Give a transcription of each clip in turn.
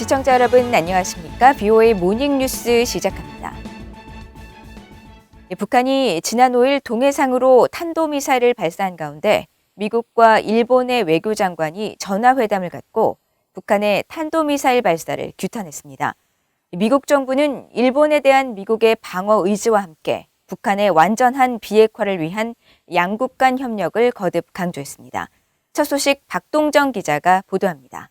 시청자 여러분 안녕하십니까? BOA 모닝 뉴스 시작합니다. 예, 북한이 지난 5일 동해상으로 탄도미사일을 발사한 가운데 미국과 일본의 외교장관이 전화회담을 갖고 북한의 탄도미사일 발사를 규탄했습니다. 미국 정부는 일본에 대한 미국의 방어 의지와 함께 북한의 완전한 비핵화를 위한 양국 간 협력을 거듭 강조했습니다. 첫 소식 박동정 기자가 보도합니다.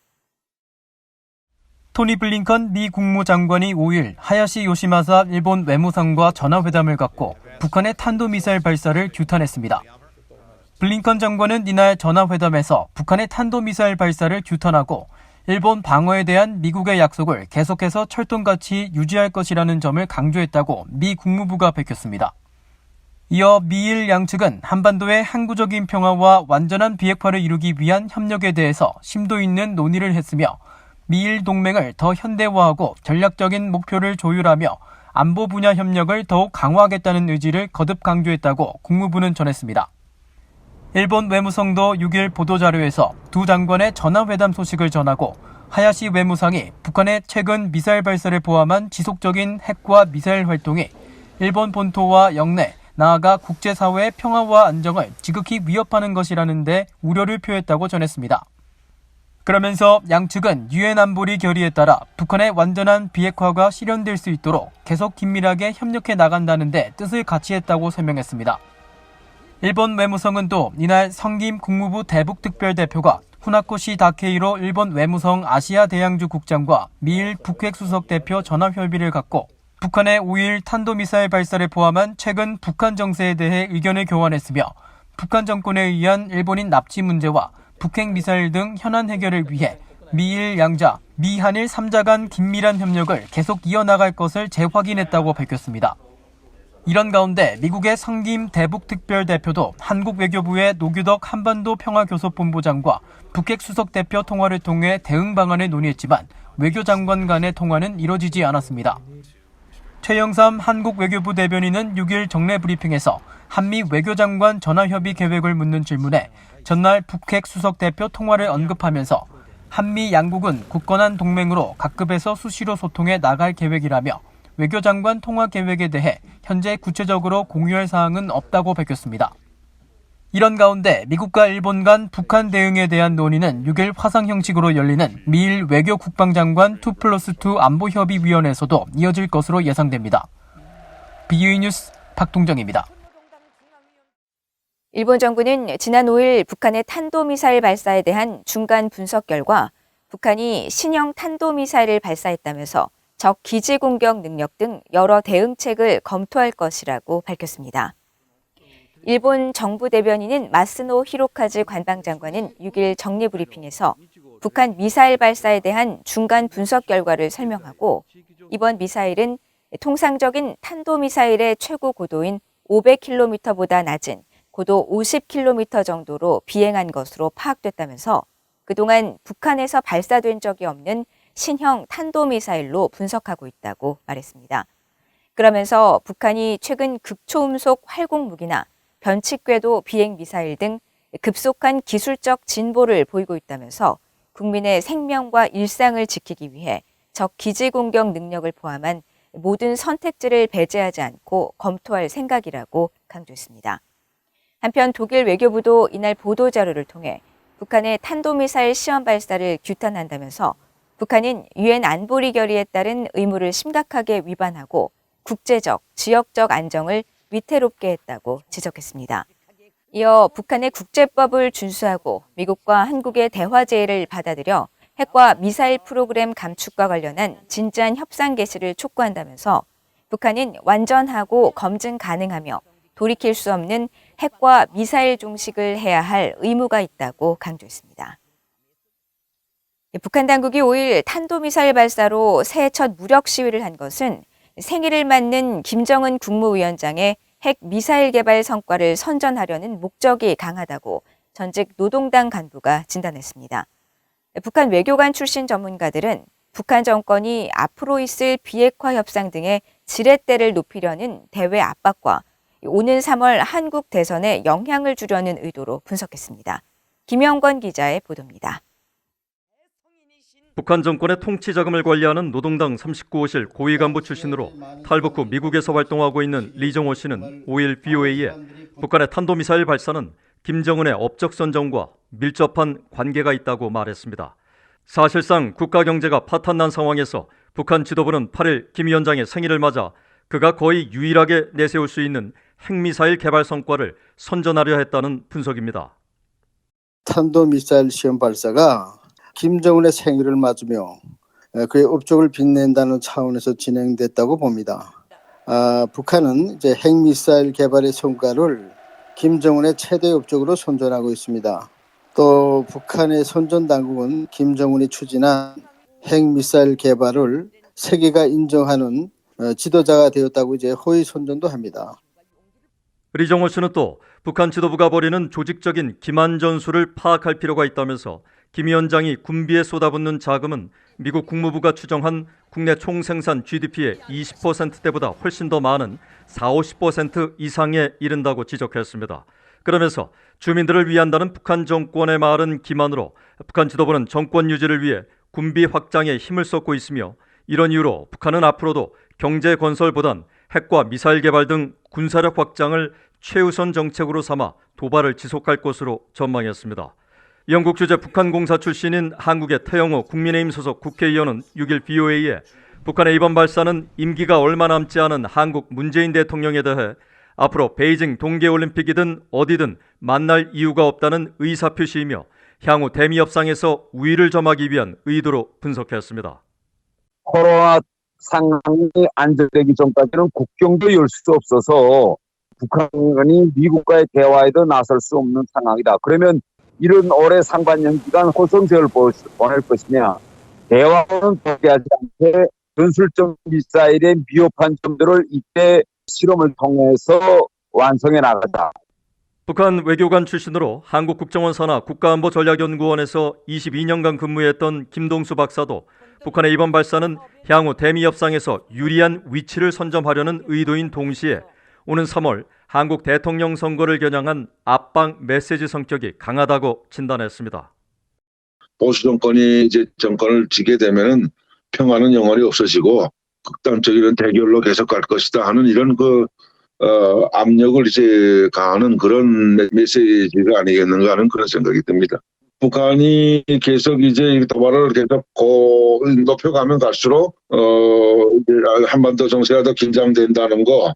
토니 블링컨 미 국무장관이 5일 하야시 요시마사 일본 외무상과 전화회담을 갖고 북한의 탄도미사일 발사를 규탄했습니다. 블링컨 장관은 이날 전화회담에서 북한의 탄도미사일 발사를 규탄하고 일본 방어에 대한 미국의 약속을 계속해서 철통같이 유지할 것이라는 점을 강조했다고 미 국무부가 밝혔습니다. 이어 미일 양측은 한반도의 항구적인 평화와 완전한 비핵화를 이루기 위한 협력에 대해서 심도 있는 논의를 했으며 미일 동맹을 더 현대화하고 전략적인 목표를 조율하며 안보 분야 협력을 더욱 강화하겠다는 의지를 거듭 강조했다고 국무부는 전했습니다. 일본 외무성도 6일 보도자료에서 두 장관의 전화회담 소식을 전하고 하야시 외무상이 북한의 최근 미사일 발사를 포함한 지속적인 핵과 미사일 활동이 일본 본토와 영내, 나아가 국제사회의 평화와 안정을 지극히 위협하는 것이라는데 우려를 표했다고 전했습니다. 그러면서 양측은 유엔 안보리 결의에 따라 북한의 완전한 비핵화가 실현될 수 있도록 계속 긴밀하게 협력해 나간다는데 뜻을 같이 했다고 설명했습니다. 일본 외무성은 또 이날 성김 국무부 대북특별대표가 후나코시 다케이로 일본 외무성 아시아 대양주 국장과 미일 북핵 수석 대표 전화 협의를 갖고 북한의 5일 탄도미사일 발사를 포함한 최근 북한 정세에 대해 의견을 교환했으며 북한 정권에 의한 일본인 납치 문제와 북핵 미사일 등 현안 해결을 위해 미일 양자, 미한일 3자 간 긴밀한 협력을 계속 이어나갈 것을 재확인했다고 밝혔습니다. 이런 가운데 미국의 성김 대북특별대표도 한국 외교부의 노규덕 한반도 평화교섭본부장과 북핵 수석대표 통화를 통해 대응 방안을 논의했지만 외교장관 간의 통화는 이뤄지지 않았습니다. 최영삼 한국 외교부 대변인은 6일 정례 브리핑에서 한미 외교장관 전화협의 계획을 묻는 질문에 전날 북핵 수석 대표 통화를 언급하면서 한미 양국은 굳건한 동맹으로 각급에서 수시로 소통해 나갈 계획이라며 외교장관 통화 계획에 대해 현재 구체적으로 공유할 사항은 없다고 밝혔습니다. 이런 가운데 미국과 일본 간 북한 대응에 대한 논의는 6일 화상 형식으로 열리는 미일 외교 국방장관 2 플러스 2 안보협의위원회에서도 이어질 것으로 예상됩니다. BUE 뉴스 박동정입니다. 일본 정부는 지난 5일 북한의 탄도미사일 발사에 대한 중간 분석 결과 북한이 신형 탄도미사일을 발사했다면서 적 기지 공격 능력 등 여러 대응책을 검토할 것이라고 밝혔습니다. 일본 정부 대변인인 마스노 히로카즈 관방장관은 6일 정례 브리핑에서 북한 미사일 발사에 대한 중간 분석 결과를 설명하고 이번 미사일은 통상적인 탄도미사일의 최고 고도인 500km보다 낮은 고도 50km 정도로 비행한 것으로 파악됐다면서 그동안 북한에서 발사된 적이 없는 신형 탄도미사일로 분석하고 있다고 말했습니다. 그러면서 북한이 최근 극초음속 활공 무기나 변칙궤도 비행 미사일 등 급속한 기술적 진보를 보이고 있다면서 국민의 생명과 일상을 지키기 위해 적 기지 공격 능력을 포함한 모든 선택지를 배제하지 않고 검토할 생각이라고 강조했습니다. 한편 독일 외교부도 이날 보도자료를 통해 북한의 탄도미사일 시험 발사를 규탄한다면서 북한은 유엔 안보리 결의에 따른 의무를 심각하게 위반하고 국제적, 지역적 안정을 위태롭게 했다고 지적했습니다. 이어 북한의 국제법을 준수하고 미국과 한국의 대화 제의를 받아들여 핵과 미사일 프로그램 감축과 관련한 진지한 협상 개시를 촉구한다면서 북한은 완전하고 검증 가능하며 돌이킬 수 없는 핵과 미사일 종식을 해야 할 의무가 있다고 강조했습니다. 북한 당국이 5일 탄도미사일 발사로 새해 첫 무력 시위를 한 것은 생일을 맞는 김정은 국무위원장의 핵 미사일 개발 성과를 선전하려는 목적이 강하다고 전직 노동당 간부가 진단했습니다. 북한 외교관 출신 전문가들은 북한 정권이 앞으로 있을 비핵화 협상 등의 지렛대를 높이려는 대외 압박과 오는 3월 한국 대선에 영향을 주려는 의도로 분석했습니다. 김영건 기자의 보도입니다. 북한 정권의 통치 자금을 관리하는 노동당 39호실 고위 간부 출신으로 탈북 후 미국에서 활동하고 있는 리정호 씨는 5일 BOA에 북한의 탄도미사일 발사는 김정은의 업적 선정과 밀접한 관계가 있다고 말했습니다. 사실상 국가 경제가 파탄난 상황에서 북한 지도부는 8일 김 위원장의 생일을 맞아 그가 거의 유일하게 내세울 수 있는 핵미사일 개발 성과를 선전하려 했다는 분석입니다. 탄도미사일 시험 발사가 김정은의 생일을 맞으며 에, 그의 업적을 빛낸다는 차원에서 진행됐다고 봅니다. 아, 북한은 이제 핵미사일 개발의 성과를 김정은의 최대 업적으로 선전하고 있습니다. 또 북한의 선전 당국은 김정은이 추진한 핵미사일 개발을 세계가 인정하는 어, 지도자가 되었다고 이제 호의 선전도 합니다. 리정호 씨는 또 북한 지도부가 벌이는 조직적인 기만 전술을 파악할 필요가 있다면서 김 위원장이 군비에 쏟아붓는 자금은 미국 국무부가 추정한 국내 총생산 GDP의 20%대보다 훨씬 더 많은 4, 50% 이상에 이른다고 지적했습니다. 그러면서 주민들을 위한다는 북한 정권의 말은 기만으로 북한 지도부는 정권 유지를 위해 군비 확장에 힘을 쏟고 있으며 이런 이유로 북한은 앞으로도 경제 건설보단 핵과 미사일 개발 등 군사력 확장을 최우선 정책으로 삼아 도발을 지속할 것으로 전망했습니다. 영국 주재 북한 공사 출신인 한국의 태영호 국민의힘 소속 국회의원은 6일 BOA에 북한의 이번 발사는 임기가 얼마 남지 않은 한국 문재인 대통령에 대해 앞으로 베이징 동계올림픽이든 어디든 만날 이유가 없다는 의사표시이며 향후 대미 협상에서 우위를 점하기 위한 의도로 분석했습니다. 코로나 상황이 안정되기 전까지는 국경도 열 수 없어서 북한이 미국과의 대화에도 나설 수 없는 상황이다. 그러면 이런 올해 상반년 기간 호성세를 보- 보낼 것이냐. 대화는 포기하지 않게 전술적 미사일의 미흡한 점들을 이때 실험을 통해서 완성해 나가자. 북한 외교관 출신으로 한국국정원 산하 국가안보전략연구원에서 22년간 근무했던 김동수 박사도 북한의 이번 발사는 향후 대미 협상에서 유리한 위치를 선점하려는 의도인 동시에 오는 3월 한국 대통령 선거를 겨냥한 압박 메시지 성격이 강하다고 진단했습니다. 보수 정권이 이제 정권을 지게 되면은 평화는 영원히 없어지고 극단적인 대결로 계속 갈 것이다 하는 이런 그 어, 압력을 이제 가하는 그런 메- 메시지가 아니겠는가 하는 그런 생각이 듭니다. 북한이 계속 이제 도발을 계속 고 높여가면 갈수록 어 한반도 정세가 더 긴장된다는 거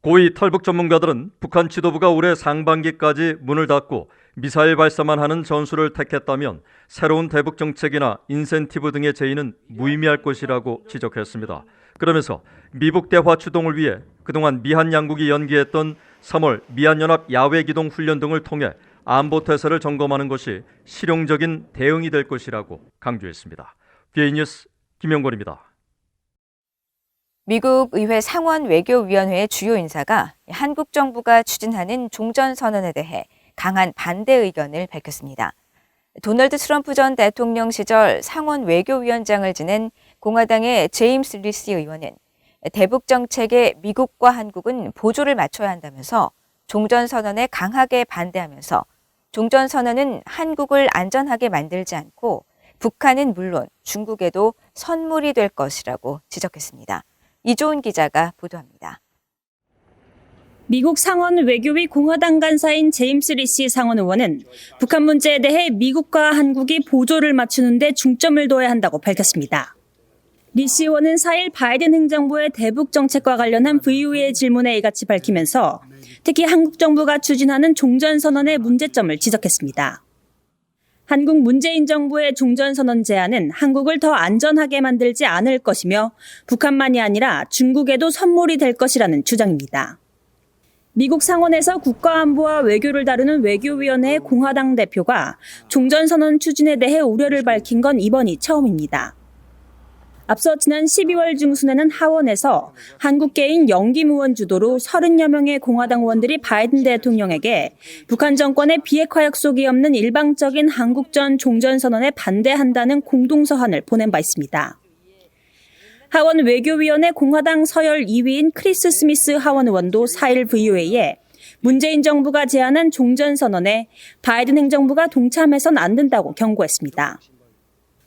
고위 탈북 전문가들은 북한 지도부가 올해 상반기까지 문을 닫고 미사일 발사만 하는 전술을 택했다면 새로운 대북 정책이나 인센티브 등의 제의는 무의미할 것이라고 지적했습니다. 그러면서 미북 대화 추동을 위해 그동안 미한 양국이 연기했던 3월 미한연합 야외 기동 훈련 등을 통해 안보 태세를 점검하는 것이 실용적인 대응이 될 것이라고 강조했습니다. BA 뉴스 김영권입니다. 미국 의회 상원 외교위원회의 주요 인사가 한국 정부가 추진하는 종전 선언에 대해 강한 반대 의견을 밝혔습니다. 도널드 트럼프 전 대통령 시절 상원 외교위원장을 지낸 공화당의 제임스 리시 의원은 대북 정책에 미국과 한국은 보조를 맞춰야 한다면서 종전 선언에 강하게 반대하면서 종전선언은 한국을 안전하게 만들지 않고 북한은 물론 중국에도 선물이 될 것이라고 지적했습니다. 이조은 기자가 보도합니다. 미국 상원 외교위 공화당 간사인 제임스 리시 상원 의원은 북한 문제에 대해 미국과 한국이 보조를 맞추는 데 중점을 둬야 한다고 밝혔습니다. 리시 의원은 4일 바이든 행정부의 대북 정책과 관련한 VOA의 질문에 이같이 밝히면서 특히 한국 정부가 추진하는 종전선언의 문제점을 지적했습니다. 한국 문재인 정부의 종전선언 제안은 한국을 더 안전하게 만들지 않을 것이며 북한만이 아니라 중국에도 선물이 될 것이라는 주장입니다. 미국 상원에서 국가안보와 외교를 다루는 외교위원회의 공화당 대표가 종전선언 추진에 대해 우려를 밝힌 건 이번이 처음입니다. 앞서 지난 12월 중순에는 하원에서 한국계인 영김 의원 주도로 30여 명의 공화당 의원들이 바이든 대통령에게 북한 정권의 비핵화 약속이 없는 일방적인 한국전 종전선언에 반대한다는 공동서한을 보낸 바 있습니다. 하원 외교위원회 공화당 서열 2위인 크리스 스미스 하원 의원도 4일 VOA에 문재인 정부가 제안한 종전선언에 바이든 행정부가 동참해선 안 된다고 경고했습니다.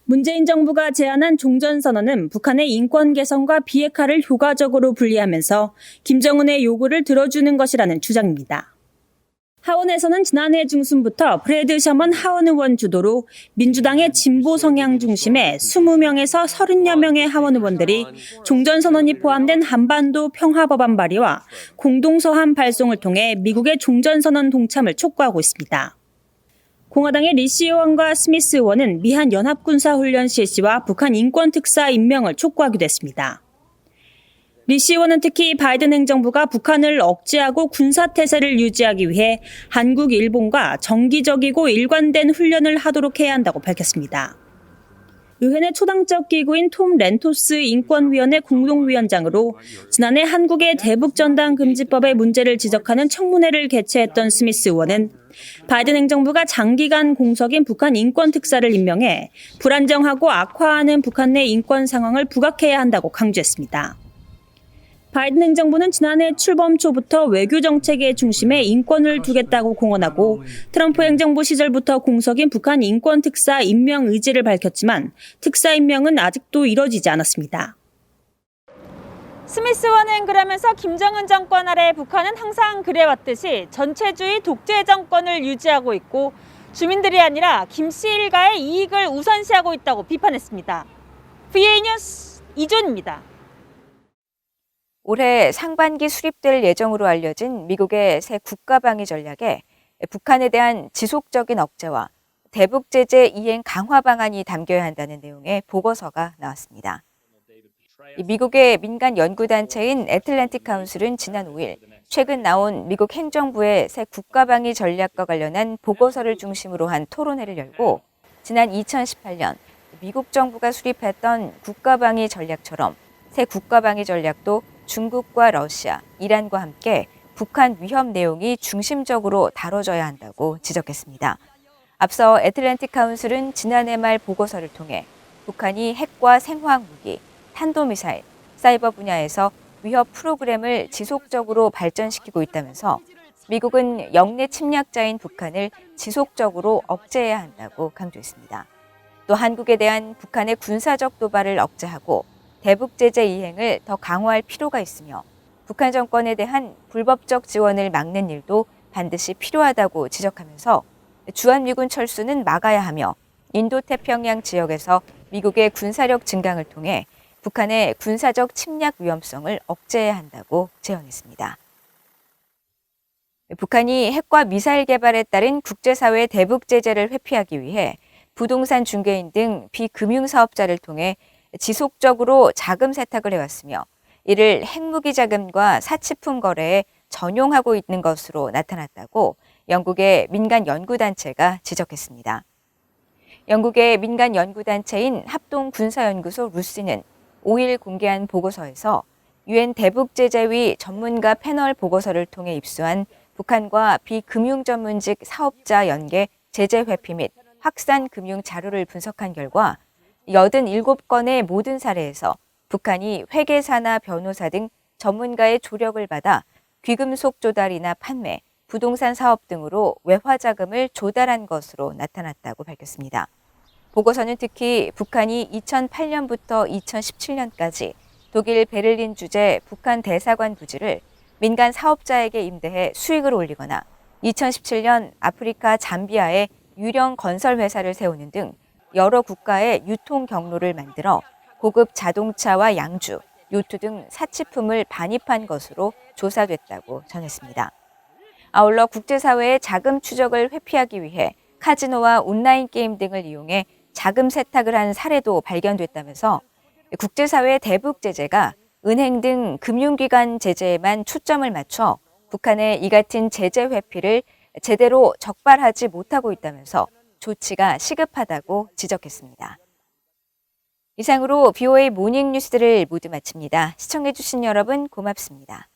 문재인 정부가 제안한 종전선언은 북한의 인권 개선과 비핵화를 효과적으로 분리하면서 김정은의 요구를 들어주는 것이라는 주장입니다. 하원에서는 지난해 중순부터 프레드 셔먼 하원 의원 주도로 민주당의 진보 성향 중심의 20명에서 30여 명의 하원 의원들이 종전선언이 포함된 한반도 평화법안 발의와 공동서한 발송을 통해 미국의 종전선언 동참을 촉구하고 있습니다. 공화당의 리시 의원과 스미스 의원은 미한 연합군사훈련 실시와 북한 인권특사 임명을 촉구하기도 했습니다. 리시 의원은 특히 바이든 행정부가 북한을 억제하고 군사태세를 유지하기 위해 한국, 일본과 정기적이고 일관된 훈련을 하도록 해야 한다고 밝혔습니다. 의회 내 초당적 기구인 톰 렌토스 인권위원회 공동위원장으로 지난해 한국의 대북전단 금지법의 문제를 지적하는 청문회를 개최했던 스미스 의원은 바이든 행정부가 장기간 공석인 북한 인권 특사를 임명해 불안정하고 악화하는 북한 내 인권 상황을 부각해야 한다고 강조했습니다. 바이든 행정부는 지난해 출범 초부터 외교 정책의 중심에 인권을 두겠다고 공언하고 트럼프 행정부 시절부터 공석인 북한 인권 특사 임명 의지를 밝혔지만 특사 임명은 아직도 이뤄지지 않았습니다. 스미스 의원은 그러면서 김정은 정권 아래 북한은 항상 그래왔듯이 전체주의 독재 정권을 유지하고 있고 주민들이 아니라 김씨 일가의 이익을 우선시하고 있다고 비판했습니다. VA 뉴스 이존입니다. 올해 상반기 수립될 예정으로 알려진 미국의 새 국가방위 전략에 북한에 대한 지속적인 억제와 대북 제재 이행 강화 방안이 담겨야 한다는 내용의 보고서가 나왔습니다. 이 미국의 민간 연구단체인 애틀랜틱 카운슬은 지난 5일 최근 나온 미국 행정부의 새 국가방위 전략과 관련한 보고서를 중심으로 한 토론회를 열고 지난 2018년 미국 정부가 수립했던 국가방위 전략처럼 새 국가방위 전략도 중국과 러시아, 이란과 함께 북한 위협 내용이 중심적으로 다뤄져야 한다고 지적했습니다. 앞서 애틀랜틱 카운슬은 지난해 말 보고서를 통해 북한이 핵과 생화학 무기, 탄도미사일, 사이버 분야에서 위협 프로그램을 지속적으로 발전시키고 있다면서 미국은 영내 침략자인 북한을 지속적으로 억제해야 한다고 강조했습니다. 또 한국에 대한 북한의 군사적 도발을 억제하고 대북 제재 이행을 더 강화할 필요가 있으며 북한 정권에 대한 불법적 지원을 막는 일도 반드시 필요하다고 지적하면서 주한미군 철수는 막아야 하며 인도 태평양 지역에서 미국의 군사력 증강을 통해 북한의 군사적 침략 위험성을 억제해야 한다고 제언했습니다. 북한이 핵과 미사일 개발에 따른 국제사회 대북 제재를 회피하기 위해 부동산 중개인 등 비금융 사업자를 통해 지속적으로 자금 세탁을 해왔으며 이를 핵무기 자금과 사치품 거래에 전용하고 있는 것으로 나타났다고 영국의 민간 연구단체가 지적했습니다. 영국의 민간 연구단체인 합동군사연구소 루시는 5일 공개한 보고서에서 유엔 대북제재위 전문가 패널 보고서를 통해 입수한 북한과 비금융 전문직 사업자 연계 제재 회피 및 확산 금융 자료를 분석한 결과 87건의 모든 사례에서 북한이 회계사나 변호사 등 전문가의 조력을 받아 귀금속 조달이나 판매, 부동산 사업 등으로 외화 자금을 조달한 것으로 나타났다고 밝혔습니다. 보고서는 특히 북한이 2008년부터 2017년까지 독일 베를린 주재 북한 대사관 부지를 민간 사업자에게 임대해 수익을 올리거나 2017년 아프리카 잠비아에 유령 건설 회사를 세우는 등 여러 국가의 유통 경로를 만들어 고급 자동차와 양주, 요트 등 사치품을 반입한 것으로 조사됐다고 전했습니다. 아울러 국제사회의 자금 추적을 회피하기 위해 카지노와 온라인 게임 등을 이용해 자금 세탁을 한 사례도 발견됐다면서 국제사회 대북 제재가 은행 등 금융기관 제재에만 초점을 맞춰 북한의 이 같은 제재 회피를 제대로 적발하지 못하고 있다면서 조치가 시급하다고 지적했습니다. 이상으로 BOA 모닝 뉴스를 모두 마칩니다. 시청해주신 여러분 고맙습니다.